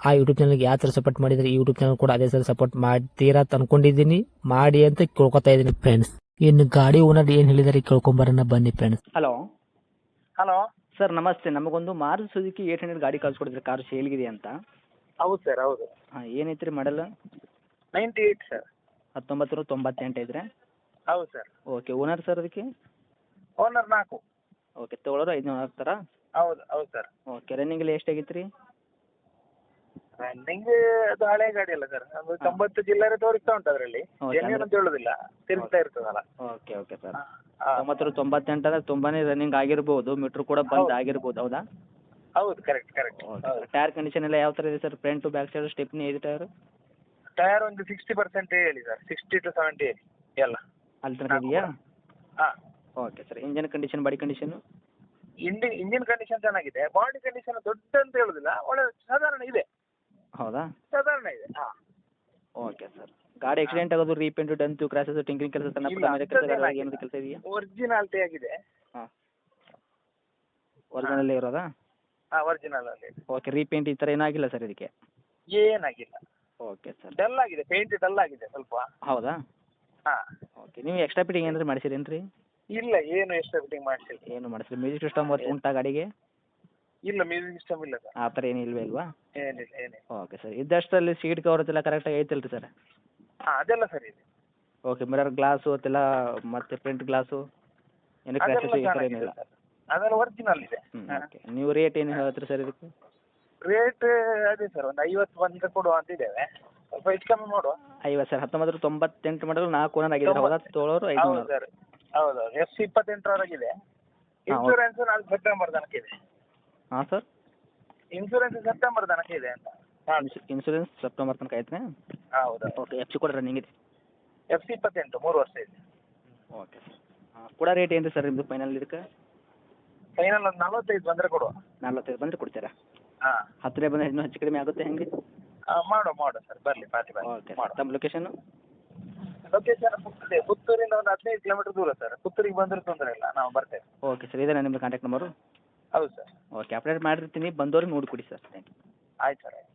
ಆ ಯೂಟ್ಯೂಬ್ ಚಾನಲ್ಗೆ ಯಾವ ಥರ ಸಪೋರ್ಟ್ ಮಾಡಿದರೆ ಈ ಯೂಟ್ಯೂಬ್ ಚಾನಲ್ ಕೂಡ ಅದೇ ಥರ ಸಪೋರ್ಟ್ ಮಾಡ್ತೀರಾ ಅಂತ ಅನ್ಕೊಂಡಿದ್ದೀನಿ. ಮಾಡಿ ಅಂತ ಕೇಳ್ಕೊತಾ ಇದ್ದೀನಿ ಫ್ರೆಂಡ್ಸ್ ಇನ್ನು ಗಾಡಿ ಓನರ್ ಏನು ಹೇಳಿದಾರೆ ಕೇಳ್ಕೊಂಬರೋಣ ಬನ್ನಿ ಫ್ರೆಂಡ್ಸ್ ಹಲೋ ಹಲೋ ಸರ್ ನಮಸ್ತೆ. ನಮಗೊಂದು ಮಾರುತಿ ಸುಜುಕಿ ಏಟ್ ಹಂಡ್ರೆಡ್ ಗಾಡಿ ಕಳ್ಸಿಕೊಡಿದ್ರಿ ಕಾರು ಸೇಲ್ಗಿದೆ ಅಂತ. ಹೌದು ಸರ್ ಹೌದು. ಹಾಂ ಏನೈತ್ರಿ ಮಾಡಲ್ ನೈಂಟಿ ಏಯ್ಟ್ ಸರ್ ಹತ್ತೊಂಬತ್ತು ನೂರ ತೊಂಬತ್ತೆಂಟು ಐತ್ರಿ? ಹೌದು ಸರ್ ಓಕೆ ಓನರ್ ಸರ್ ಅದಕ್ಕೆ? ಓನರ್ ನಾಲ್ಕು. ಓಕೆ ತೊಗೊಳೋರು ಐದುನೂರು ಆಗ್ತಾರಾ ಹೌದು ಹೌದು ಸರ್ ಓಕೆ ರನ್ನಿಂಗಲ್ಲಿ ಎಷ್ಟು ಆಗೈತೆ ರೀ ರನ್ನಿಂಗ್ ಅದು ಹಳೆ ಗಾಡಿ ಅಲ್ಲ ಸರ್. ಅದು ತೊಂಬತ್ತು ಜಿಲ್ಲೆ ತೋರಿಸ್ತಾ ಉಂಟು ಅದರಲ್ಲಿ. ಜೆನ್ಯೂನ್ ಅಂತ ಹೇಳುದಿಲ್ಲ. ತಿರುಗ್ತಾ ಇರ್ತದಲ್ಲ. Okay okay sir. ಹಾ, ತೊಂಬತ್ತು ನೂರ ತೊಂಬತ್ತೆಂಟು ಅಂದ್ರೆ ತುಂಬಾನೇ ರನ್ನಿಂಗ್ ಆಗಿರ್ಬೋದು ಮೀಟ್ರ್ ಕೂಡ ಬಂದ್. ಆಗಿರ್ಬೋದು ಹೌದಾ? ಹೌದು ಕರೆಕ್ಟ್ ಕರೆಕ್ಟ್ ಟೈರ್ ಕಂಡೀಷನ್ ಎಲ್ಲ ಯಾವ ತರ ಇದೆ sir? Front to back side stepney ಇದೆ ಟೈರ್ ಟೈರ್ ಒಂದು ಸಿಕ್ಸ್ಟಿ ಪರ್ಸೆಂಟ್ ಹೇಳಿ ಸರ್. ಸಿಕ್ಸ್ಟಿ ಟು ಸೆವೆಂಟಿ ಹೇಳಿ. ಎಲ್ಲ. ಅಲ್ಲಿ ತನಕ ಇದೆಯಾ? ಹಾಂ. Okay sir. Engine condition body condition engine engine condition ಚೆನ್ನಾಗಿದೆ. ಬಾಡಿ ಕಂಡೀಷನ್ ದೊಡ್ಡ ಅಂತ ಹೇಳುದಿಲ್ಲ. ಒಳ್ಳೆ ಸಾಧಾರಣ ಇದೆ. ಹೌದಾ? ಸಾಧಾರಣ ಇದೆ ಹಾಂ. ಓಕೆ ಸರ್ ಗಾಡಿ ಆಕ್ಸಿಡೆಂಟ್ ಆಗೋದು ರೀಪೇಂಟು ಡಂತು ಕ್ರಾಸಸ್ ಟಿಂಕಿಂಗ್ ಕೆಲಸ ಸಣ್ಣ ಪುಟ್ಟ ಮೇಲೆ ಕೆಲಸ. ಏನಾದ್ರು ಕೆಲಸ ಇದೆಯಾ? ಒರಿಜಿನಾಲಿಟಿ ಆಗಿದೆ. ಹಾಂ. ಒರಿಜಿನಲ್ಲೇ ಇರೋದಾ? ಹಾ ಒರಿಜಿನಲ್ ಅಲ್ಲಿ ಓಕೆ ರೀಪೇಂಟ್ ಈ ಥರ ಏನಾಗಿಲ್ಲ ಸರ್ ಇದಕ್ಕೆ? ಏನಾಗಿಲ್ಲ. ಓಕೆ ಸರ್ ಡಲ್ ಆಗಿದೆ ಪೇಂಟ್ ಡಲ್ ಆಗಿದೆ ಸ್ವಲ್ಪ. ಹೌದಾ? ಹಾಂ. ಓಕೆ ನೀವು ಎಕ್ಸ್ಟ್ರಾ ಫಿಟ್ಟಿಂಗ್ ಏನಾದ್ರು ಮಾಡಿಸಿರೇನು ರೀ ಇಲ್ಲ ಏನು ಎಕ್ಸ್ಟ್ರಾ ಫಿಟ್ಟಿಂಗ್ ಮಾಡಿಸಿಲ್ಲ. ಏನು ಮಾಡಿಸಿರಿ ಮ್ಯೂಸಿಕ್ ಸಿಸ್ಟಮ್ ವರ್ಕ್ ಉಂಟಾ ಗಾಡಿಗೆ? ಇಲ್ಲ ಮ್ಯೂಸಿಕ್ ಸಿಸ್ಟಮ್ ಇಲ್ಲ ಸರ್. ಆ ಥರ ಏನು ಇಲ್ವೇ ಇಲ್ವಾ? ಏನಿಲ್ಲ ಏನಿಲ್ಲ. ಓಕೆ ಸರ್ ಇದ್ದಷ್ಟರಲ್ಲಿ ಸೀಟ್ ಕವರ್ ಎಲ್ಲ ಕರೆಕ್ಟಾಗಿ ಐತಲ್ಲ ರೀ ಸರ್ ಹಾಂ ಅದೆಲ್ಲ ಸರಿ ಇದೆ. ಓಕೆ ಮಿರರ್ ಗ್ಲಾಸು ಅದೆಲ್ಲ ಮತ್ತೆ ಪ್ರಿಂಟ್ ಗ್ಲಾಸು ಏನು ಅದೆಲ್ಲ ಈ ಥರ ಚೆನ್ನಾಗಿದೆ ಏನಿಲ್ಲ. ಸರ್. ಅದೆಲ್ಲ ಒರಿಜಿನಲ್ ಇದೆ. ಓಕೆ ನೀವು ರೇಟ್ ಏನು ಹೇಳ್ತೀರಿ ಸರ್ ಇದಕ್ಕೆ? ರೇಟ್ ಅದೇ ಸರ್ ಒಂದು ಐವತ್ತು ಬಂದರೆ ಕೊಡುವ ಅಂತ ಇದ್ದೇವೆ. ಸ್ವಲ್ಪ ಹೆಚ್ಚು ಕಮ್ಮಿ ಮಾಡುವ. ಐವತ್ತು ಸರ್ ಹತ್ತೊಂಬತ್ತು ತೊಂಬತ್ತೆಂಟು ಮಾಡಲು ನಾಲ್ಕು ಓನರ್ ಆಗಿದೆ ಹೌದಾ ತೊಗೊಳೋರು ಐದು ಹೌದು ಸರ್. ಹೌದು ಎಫ್ ಸಿ ಇಪ್ಪತ್ತೆಂಟರವರೆಗಿದೆ. ಇನ್ಶೂರೆನ್ಸ್ ನಾಲ್ಕು ಸೆಪ್ಟೆಂಬರ್ ತನಕ ಇದೆ. ಹಾಂ ಸರ್? ಇನ್ಶೂರೆನ್ಸ್ ಸೆಪ್ಟೆಂಬರ್ ತನಕ ಇದೆ ಅಂತ. ಹಾಂ ಇನ್ಶೂರೆನ್ಸ್ ಸೆಪ್ಟೆಂಬರ್ ತನಕ ಐತೆ ಹೌದಾ. ಓಕೆ ಎಫ್ ಸಿ ಕೂಡ ರನ್ನಿಂಗ್ ಇದೆ? ಎಫ್ ಸಿ ಇಪ್ಪತ್ತೆಂಟು ಮೂರು ವರ್ಷ ಇದೆ. ಓಕೆ ಸರ್ ಹಾಂ ಕೂಡ ರೇಟ್ ಏನು ರೀ ಸರ್ ನಿಮ್ಮದು ಫೈನಲ್ ಇದಕ್ಕೆ? ಫೈನಲ್ ಒಂದು ನಲವತ್ತೈದು ಬಂದರೆ ಕೊಡುವ. ನಲ್ವತ್ತೈದು ಬಂದರೆ ಕೊಡ್ತೀರಾ? ಹಾಂ. ಹತ್ತಿರ ಬಂದರೆ ಇನ್ನೂ ಹೆಚ್ಚು ಕಡಿಮೆ ಆಗುತ್ತೆ ಹೆಂಗೆ? ಮಾಡುವ ಮಾಡುವ ಸರ್ ಬರಲಿ ಪಾರ್ಟಿ ಓಕೆ ತಮ್ಮ ಲೊಕೇಶನ್ನು ಲೊಕೇಶನ್ ಪುತ್ತೂರು ಪುತ್ತೂರಿಂದ ಒಂದು ಹದಿನೈದು ಕಿಲೋಮೀಟರ್ ದೂರ ಸರ್ ಪುತ್ತೂರಿಗೆ ಬಂದ್ರೆ ತೊಂದರೆ ಇಲ್ಲ. ನಾವು ಬರ್ತೇವೆ. ಓಕೆ ಸರ್ ಇದೇನಾ ನಿಮ್ಮ ಕಾಂಟ್ಯಾಕ್ಟ್ ನಂಬರು ಹೌದು ಸರ್. ಓಕೆ ಅಪ್ಡೇಟ್ ಮಾಡಿರ್ತೀನಿ. ಬಂದೋರಿಗೆ ನೋಡಿ ಕೊಡಿ ಸರ್. ತ್ಯಾಂಕ್ ಯು ಆಯ್ತು ಸರ್ ಆಯ್ತು.